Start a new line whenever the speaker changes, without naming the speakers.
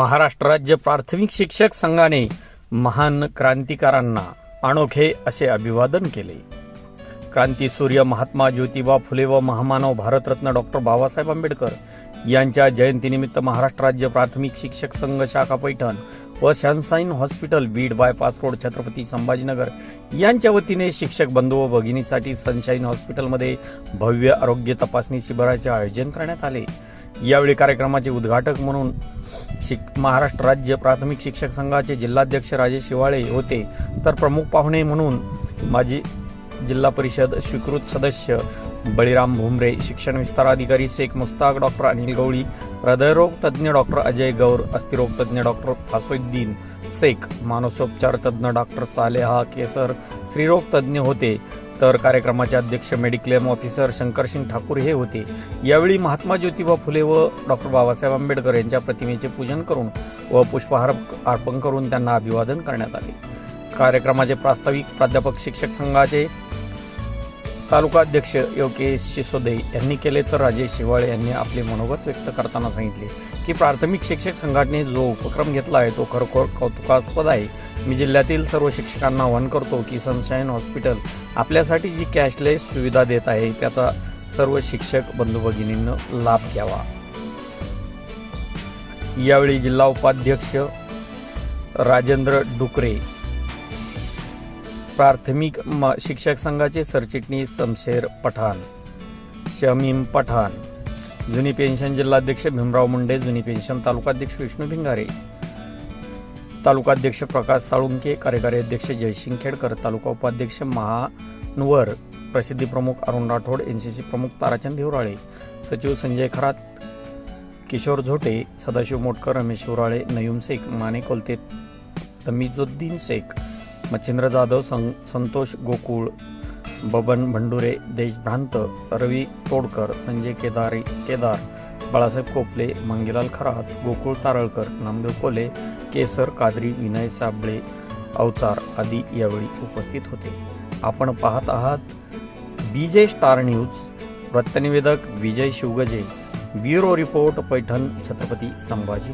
महाराष्ट्र राज्य प्राथमिक शिक्षक संघाने महान क्रांतिकारांना अनोखे असे अभिवादन केले. क्रांती सूर्य महात्मा ज्योतिबा फुले व महामानव भारतरत्न डॉक्टर बाबासाहेब आंबेडकर यांच्या जयंतीनिमित्त महाराष्ट्र राज्य प्राथमिक शिक्षक संघ शाखा पैठण व sunshine hospital Beed bypass road Chhatrapati Sambhajinagar यांच्या वतीने शिक्षक बंधू व भगिनीसाठी सनशाईन हॉस्पिटलमध्ये भव्य आरोग्य तपासणी शिबिराचे आयोजन करण्यात आले. यावेळी कार्यक्रमाचे उद्घाटक म्हणून शिक महाराष्ट्र राज्य प्राथमिक शिक्षक संघाचे जिल्हाध्यक्ष राजेश शिवाळे होते. तर प्रमुख पाहुणे म्हणून माजी जिल्हा परिषद स्वीकृत सदस्य बळीराम भुमरे शिक्षण विस्तार अधिकारी शेख मुस्ताक डॉक्टर अनिल गवळी हृदयरोग तज्ज्ञ डॉक्टर अजय गौर अस्थिरोग तज्ज्ञ डॉक्टर फासुद्दीन शेख मानसोपचार तज्ज्ञ डॉक्टर सालेहा केसर स्त्रीरोग तज्ज्ञ होते. तर कार्यक्रमाचे अध्यक्ष मेडिक्लेम ऑफिसर शंकरसिंग ठाकूर हे होते. यावेळी महात्मा ज्योतिबा फुले व डॉक्टर बाबासाहेब आंबेडकर यांच्या प्रतिमेचे पूजन करून व पुष्पहार अर्पण करून त्यांना अभिवादन करण्यात आले. कार्यक्रमाचे प्रास्ताविक प्राध्यापक शिक्षक संघाचे तालुका अध्यक्ष योगेश शिसोदे यांनी केले तर राजेश शिवाळे यांनी आपले मनोगत व्यक्त करताना सांगितले की प्राथमिक शिक्षक संघटने जो उपक्रम घेतला आहे तो खरोखर कौतुकास्पद आहे. मी जिल्ह्यातील सर्व शिक्षकांना आवाहन करतो की सनशाईन हॉस्पिटल आपल्यासाठी जी कॅशलेस सुविधा देत आहे त्याचा सर्व शिक्षक बंधू भगिनींना लाभ घ्यावा. यावेळी जिल्हा उपाध्यक्ष राजेंद्र डुकरे प्राथमिक म- शिक्षक संघाचे सरचिटणीस शमशेर पठाण. शमीम पठाण. जुनी पेन्शन जिल्हाध्यक्ष भीमराव मुंडे जुनी पेन्शन तालुकाध्यक्ष विष्णू भिंगारे. तालुकाध्यक्ष प्रकाश साळुंके कार्यकारी अध्यक्ष जयसिंग खेडकर तालुका उपाध्यक्ष महानवर प्रसिद्धी प्रमुख अरुण राठोड एनसीसी प्रमुख ताराचंद हिवराळे सचिव संजय खरात किशोर झोटे सदाशिव मोटकर रमेश हिवराळे नयूम शेख माने कोलते तमीजुद्दीन शेख मच्छिंद्र जाधव सं संतोष गोकुळ बबन भंडुरे देशभ्रांत रवी तोडकर संजय केदारी केदार बाळासाहेब कोपले मंगेलाल खरात गोकुळ तारळकर नामदेव कोले केसर कादरी विनय साबळे अवचार आदी यावेळी उपस्थित होते. आपण पाहत आहात बीजे स्टार न्यूज वृत्तनिवेदक विजय शिवगजे ब्युरो रिपोर्ट पैठण छत्रपती संभाजी